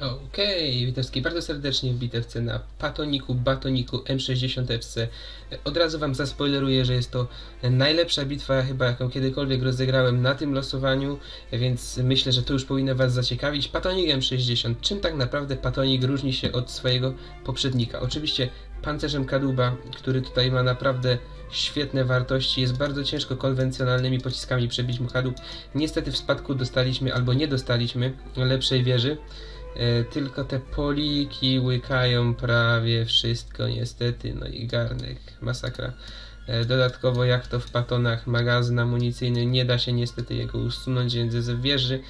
Okej, wszystkich bardzo serdecznie w bitewce na Patoniku, Batoniku M60FC. Od razu wam zaspoileruję, że jest to najlepsza bitwa chyba jaką kiedykolwiek rozegrałem na tym losowaniu, więc myślę, że to już powinno was zaciekawić. Patonik M60. Czym tak naprawdę Patonik różni się od swojego poprzednika? Oczywiście pancerzem Kaduba, który tutaj ma naprawdę świetne wartości, jest bardzo ciężko konwencjonalnymi pociskami przebić mu Kadub. Niestety w spadku dostaliśmy albo nie dostaliśmy lepszej wieży. E, Tylko te poliki łykają prawie wszystko niestety, no i garnek, masakra. E, Dodatkowo jak to w patonach magazyn amunicyjny nie da się niestety jego usunąć więc z wieży.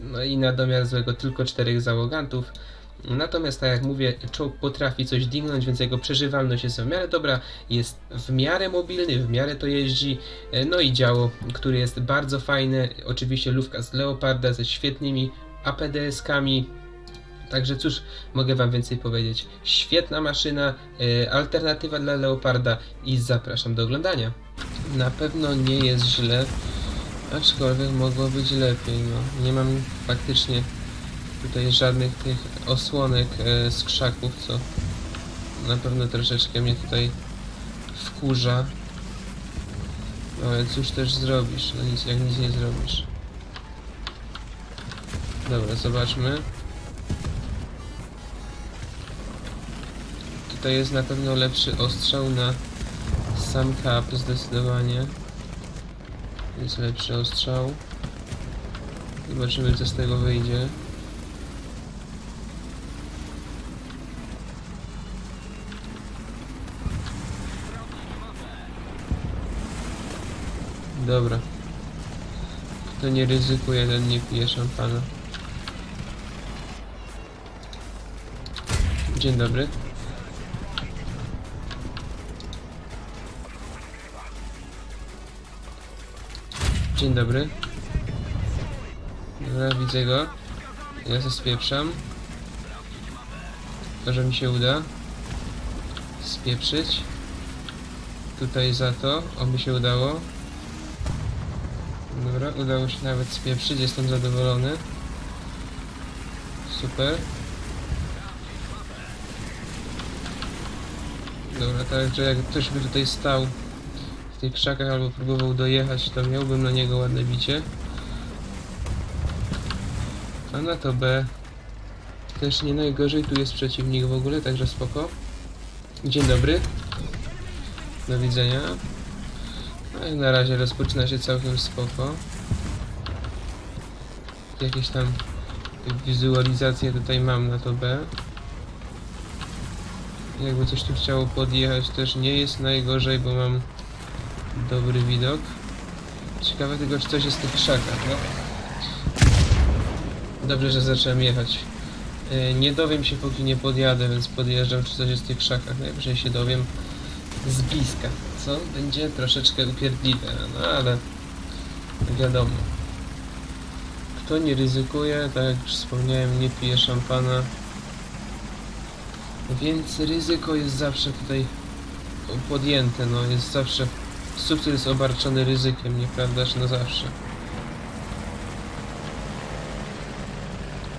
No i na domiar złego tylko czterech załogantów. Natomiast tak jak mówię, czołg potrafi coś dingnąć, więc jego przeżywalność jest w miarę dobra, jest w miarę mobilny, w miarę to jeździ. E, No i działo, który jest bardzo fajne. Oczywiście lufka z Leoparda ze świetnymi APDS-kami. Także cóż, mogę Wam więcej powiedzieć. Świetna maszyna, e, alternatywa dla Leoparda i zapraszam do oglądania. Na pewno nie jest źle, aczkolwiek mogło być lepiej. No. Nie mam faktycznie tutaj żadnych tych osłonek e, z krzaków, co na pewno troszeczkę mnie tutaj wkurza. Ale cóż też zrobisz, no nic, jak nic nie zrobisz. Dobra, zobaczmy. Tutaj jest na pewno lepszy ostrzał na sam kap zdecydowanie. Jest lepszy ostrzał. Zobaczymy co z tego wyjdzie. Dobra. Kto nie ryzykuje, ten nie pije szampana. Dzień dobry. Dzień dobry. Dobra, widzę go. Ja się spieprzam. Może mi się uda spieprzyć. Tutaj za to, oby się udało. Dobra, udało się nawet spieprzyć, jestem zadowolony. Super. Dobra, także jak ktoś by tutaj stał w tych krzakach albo próbował dojechać, to miałbym na niego ładne bicie. A na to B też nie najgorzej, tu jest przeciwnik w ogóle, także spoko. Dzień dobry. Do widzenia. No na razie rozpoczyna się całkiem spoko. Jakieś tam wizualizacje tutaj mam na to B. Jakby coś tu chciało podjechać też nie jest najgorzej, bo mam dobry widok. Ciekawe tylko czy coś jest w tych krzakach, no. Dobrze, że zacząłem jechać. Yy, Nie dowiem się póki nie podjadę, więc podjeżdżam czy coś jest w tych krzakach. Najwyżej się dowiem z bliska, co będzie troszeczkę upierdliwe, no ale wiadomo. Kto nie ryzykuje, tak jak już wspomniałem, nie pije szampana. Więc ryzyko jest zawsze tutaj podjęte, no jest zawsze sukces jest obarczony ryzykiem, nieprawdaż? No zawsze.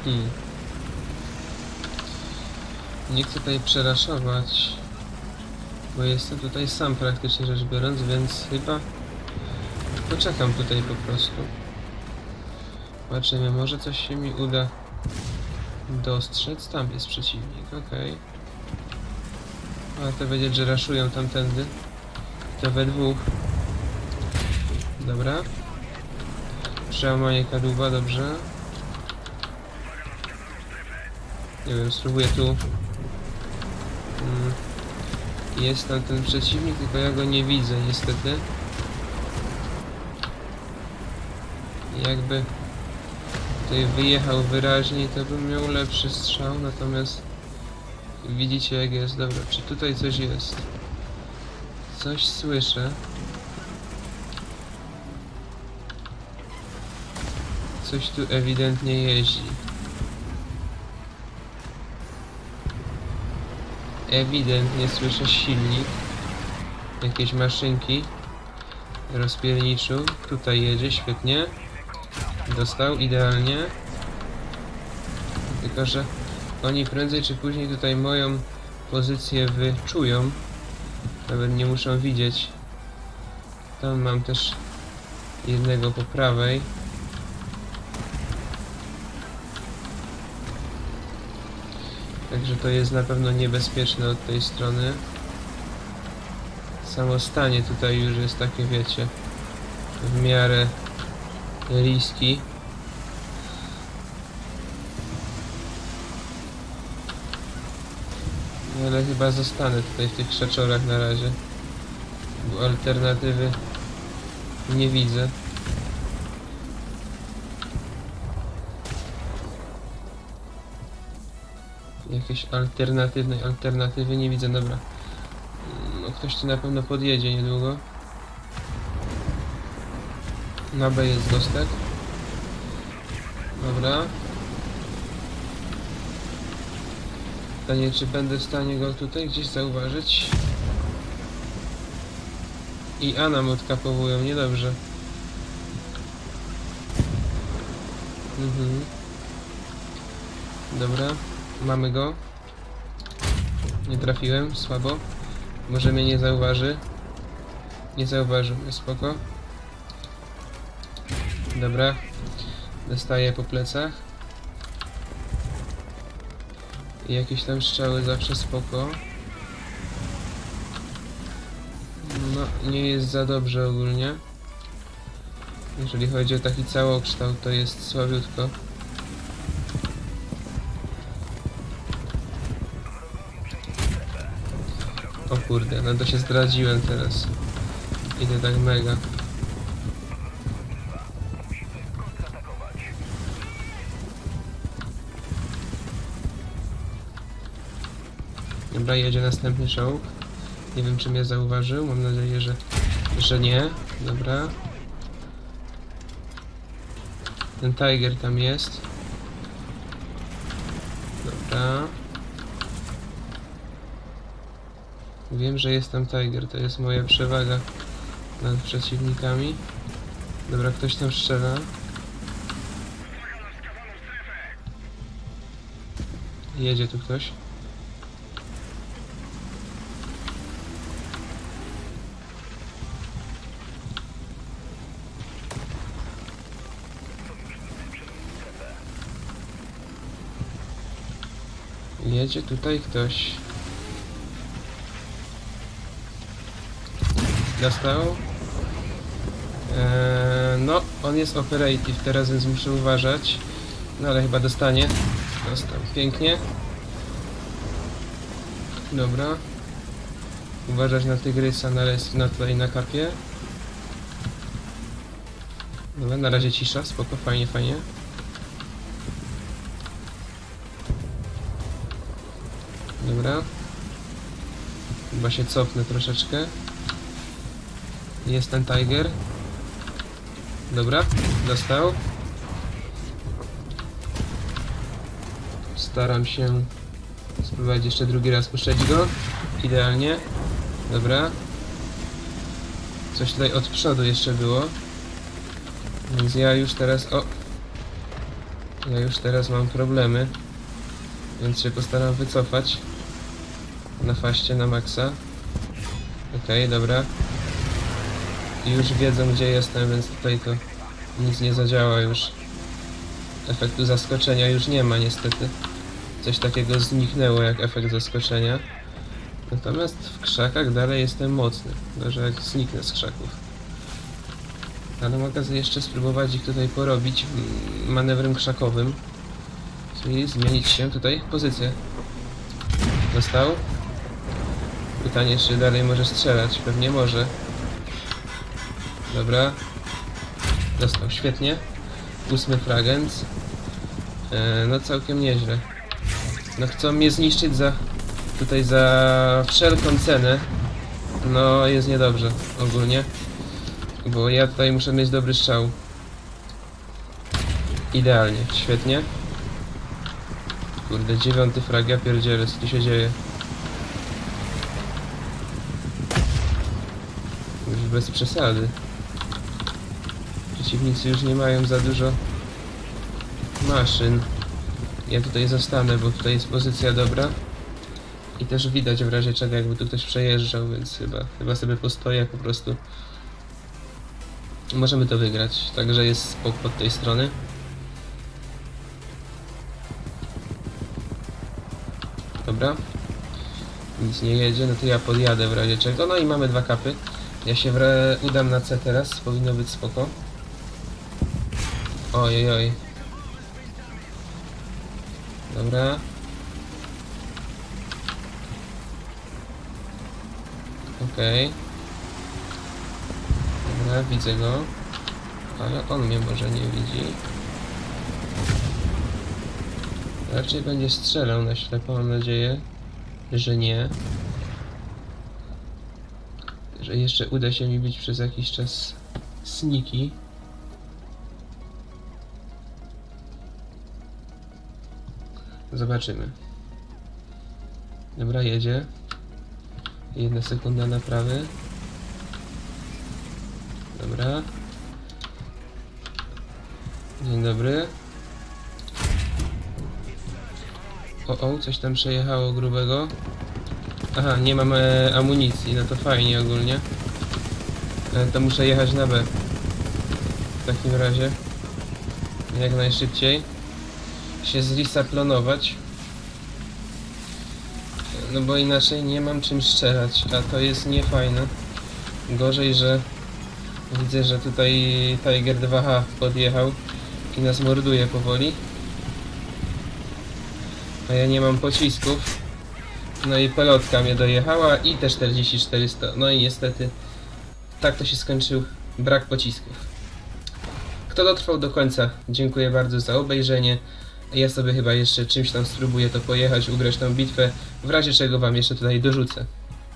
Hmm. Nie chcę tutaj przeraszować, bo jestem tutaj sam praktycznie rzecz biorąc, więc chyba poczekam tutaj po prostu. Zobaczymy, może coś się mi uda dostrzec. Tam jest przeciwnik, okej. Warto wiedzieć, że raszują tamtędy. To we dwóch. Dobra. Przełamanie kadłuba, dobrze. Nie wiem, spróbuję tu. Mm. Jest tam ten przeciwnik, tylko ja go nie widzę niestety. Jakby tutaj wyjechał wyraźniej, to bym miał lepszy strzał, natomiast widzicie jak jest. Dobra, czy tutaj coś jest? Coś słyszę. Coś tu ewidentnie jeździ. Ewidentnie słyszę silnik. Jakieś maszynki. Rozpierniczu. Tutaj jedzie, świetnie. Dostał idealnie. tylko że oni prędzej czy później tutaj moją pozycję wyczują. Nawet nie muszą widzieć. Tam mam też jednego po prawej. Także to jest na pewno niebezpieczne od tej strony. Samo stanie tutaj już jest takie, wiecie, w miarę riski. Ale chyba zostanę tutaj w tych krzaczorach na razie. Bo alternatywy nie widzę. Jakieś alternatywnej alternatywy nie widzę, dobra. No ktoś tu na pewno podjedzie niedługo. Na B jest gostek. Dobra. Pytanie, czy będę w stanie go tutaj gdzieś zauważyć? I A nam odkapowują, niedobrze. Mhm. Dobra, mamy go. Nie trafiłem, słabo. Może mnie nie zauważy. Nie zauważył spoko. Dobra. Dostaję po plecach. I jakieś tam strzały zawsze spoko. No, nie jest za dobrze ogólnie. Jeżeli chodzi o taki całokształt, to jest słabiutko. O kurde, no to się zdradziłem teraz. Idę tak mega. Dobra, jedzie następny czołg. Nie wiem, czy mnie zauważył. Mam nadzieję, że, że nie. Dobra. Ten Tiger tam jest. Dobra. Wiem, że jest tam Tiger. To jest moja przewaga nad przeciwnikami. Dobra, ktoś tam strzela. Jedzie tu ktoś. Jedzie tutaj ktoś. Dostał? Eee, no, on jest operative teraz, więc muszę uważać. No ale chyba dostanie. Dostał. Pięknie. Dobra. Uważać na tygrysa, na, les, na tutaj na kapie. Dobra, na razie cisza, spoko, fajnie, fajnie. Dobra. Chyba się cofnę troszeczkę. Jest ten Tiger. Dobra, dostał. Staram się spróbować jeszcze drugi raz puszczać go. Idealnie. Dobra. Coś tutaj od przodu jeszcze było. Więc ja już teraz... O! Ja już teraz mam problemy. Więc się postaram wycofać. Na faście, na maksa. Okej, dobra. I Już wiedzą gdzie jestem, więc tutaj to nic nie zadziała już. Efektu zaskoczenia już nie ma niestety. Coś takiego zniknęło jak efekt zaskoczenia. Natomiast w krzakach dalej jestem mocny. Może jak zniknę z krzaków. Ale mogę jeszcze spróbować ich tutaj porobić mm, manewrem krzakowym. Czyli zmienić się tutaj pozycję. Dostał. Pytanie, czy dalej może strzelać. Pewnie może. Dobra. Dostał, świetnie. Ósmy fragment. E, no całkiem nieźle. No chcą mnie zniszczyć za... Tutaj za wszelką cenę. No jest niedobrze ogólnie. Bo ja tutaj muszę mieć dobry strzał. Idealnie, świetnie. Kurde, dziewiąty frag, ja pierdzielę, co tu się dzieje? Już bez przesady. Przeciwnicy już nie mają za dużo maszyn. Ja tutaj zostanę, bo tutaj jest pozycja dobra. I też widać w razie czego jakby tu ktoś przejeżdżał, więc chyba, chyba sobie postoję po prostu. Możemy to wygrać, także jest spok pod tej strony. Dobra. Nic nie jedzie, no to ja podjadę w razie czego. No i mamy dwa kapy. Ja się wre... udam na C teraz, powinno być spoko. Ojej, oj. Dobra. Okej. Dobra, widzę go. Ale on mnie może nie widzi. Raczej będzie strzelał na ślepo, mam nadzieję, że nie. Że jeszcze uda się mi być przez jakiś czas sniki. Zobaczymy. Dobra, jedzie. Jedna sekunda naprawy. Dobra. Dzień dobry. O, o, coś tam przejechało grubego. Aha, nie mam e, amunicji, no to fajnie ogólnie. E, to muszę jechać na B. W takim razie. Jak najszybciej. Się zresaplonować. No bo inaczej nie mam czym strzelać, a to jest niefajne. Gorzej, że widzę, że tutaj Tiger 2H podjechał i nas morduje powoli. A ja nie mam pocisków. No i pelotka mnie dojechała i te 4400. No i niestety tak to się skończył. Brak pocisków. Kto dotrwał do końca, dziękuję bardzo za obejrzenie. Ja sobie chyba jeszcze czymś tam spróbuję to pojechać, ugrać tą bitwę, w razie czego wam jeszcze tutaj dorzucę.